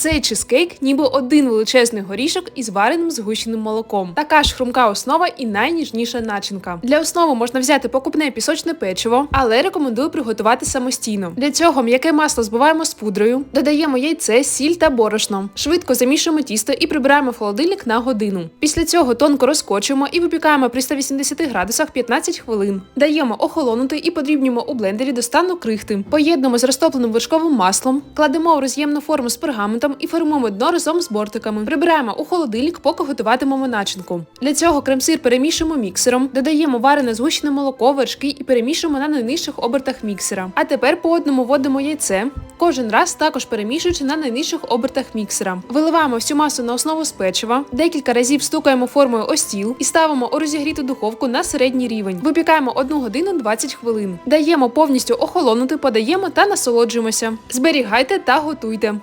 Цей чизкейк ніби один величезний горішок із вареним згущеним молоком. Така ж хрумка основа і найніжніша начинка. Для основи можна взяти покупне пісочне печиво, але рекомендую приготувати самостійно. Для цього м'яке масло збиваємо з пудрою, додаємо яйце, сіль та борошно. Швидко замішуємо тісто і прибираємо в холодильник на годину. Після цього тонко розкочуємо і випікаємо при 180 градусах 15 хвилин. Даємо охолонути і подрібнюємо у блендері до стану крихти. Поєднуємо з розтопленим вершковим маслом, кладемо в роз'ємну форму з пергаментом і формуємо дно разом з бортиками. Прибираємо у холодильник, поки готуватимемо начинку. Для цього крем-сир перемішуємо міксером, додаємо варене згущене молоко, вершки і перемішуємо на найнижчих обертах міксера. А тепер по одному вводимо яйце. Кожен раз також перемішуючи на найнижчих обертах міксера. Виливаємо всю масу на основу з печива, декілька разів стукаємо формою о стіл і ставимо у розігріту духовку на середній рівень. Випікаємо 1 годину 20 хвилин. Даємо повністю охолонути, подаємо та насолоджуємося. Зберігайте та готуйте.